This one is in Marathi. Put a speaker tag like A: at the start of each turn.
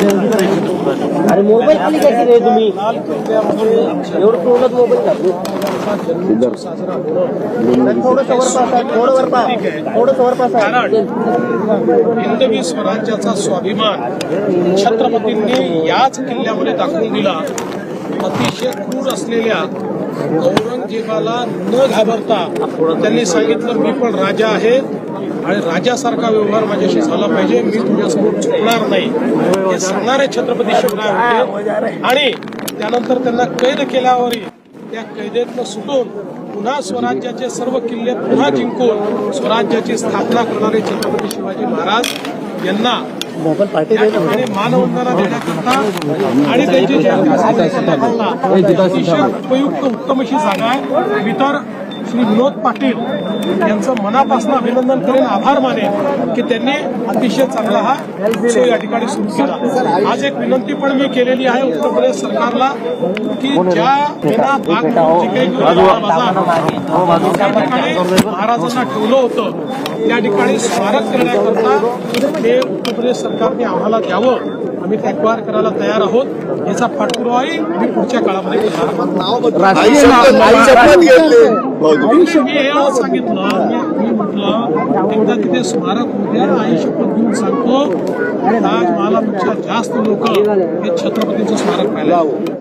A: अरे मोबाईल खाली कशी रे तुम्ही? एवढं तोंडात मोबाईल घातलो थोडं वर पासा थोडं वर पा थोडं वर पासा
B: हिंदवी स्वराज्याचा स्वाभिमान छत्रपतींनी याच किल्ल्यामध्ये दाखवून दिला. अतिशय क्रूर असलेल्या औरंगजेबाला न घाबरता त्यांनी सांगितलं मी पण राजा आहे आणि राजासारखा व्यवहार माझ्याशी झाला पाहिजे. मी तुझ्यासमोर चुकणार नाही. हे सांगणारे छत्रपती शिवराय होते. आणि त्यानंतर त्यांना कैद केल्यावरही त्या कैदेतनं सुटून पुन्हा स्वराज्याचे सर्व किल्ले पुन्हा जिंकून स्वराज्याची स्थापना करणारे छत्रपती शिवाजी महाराज यांना या ठिकाणी मानवंदना देण्याकरता आणि त्यांची उपयुक्त उत्तम अशी जागा आहे. मी तर श्री विनोद पाटील यांचं मनापासून अभिनंदन करेन आभार मानेन की त्यांनी अतिशय चांगला हा उत्सव या ठिकाणी सुरू केला. आज एक विनंती पण मी केलेली आहे उत्तर प्रदेश सरकारला की ज्या विना गुरुद्वारा बाजार त्या ठिकाणी महाराजांना ठेवलं होतं. त्या ठिकाणी स्मारक करण्याकरता हे उत्तर प्रदेश सरकारने आम्हाला द्यावं. आम्ही ते अक्वायर करायला तयार आहोत याचा पाठपुरावाही आम्ही पुढच्या काळामध्ये करणार. मी सांगितलं. मी मी म्हटलं एकदा तिथे स्मारक होते आई शपथ घेऊन सांगतो. ताजमहालापेक्षा जास्त लोक हे छत्रपतींचं स्मारक पाहिलं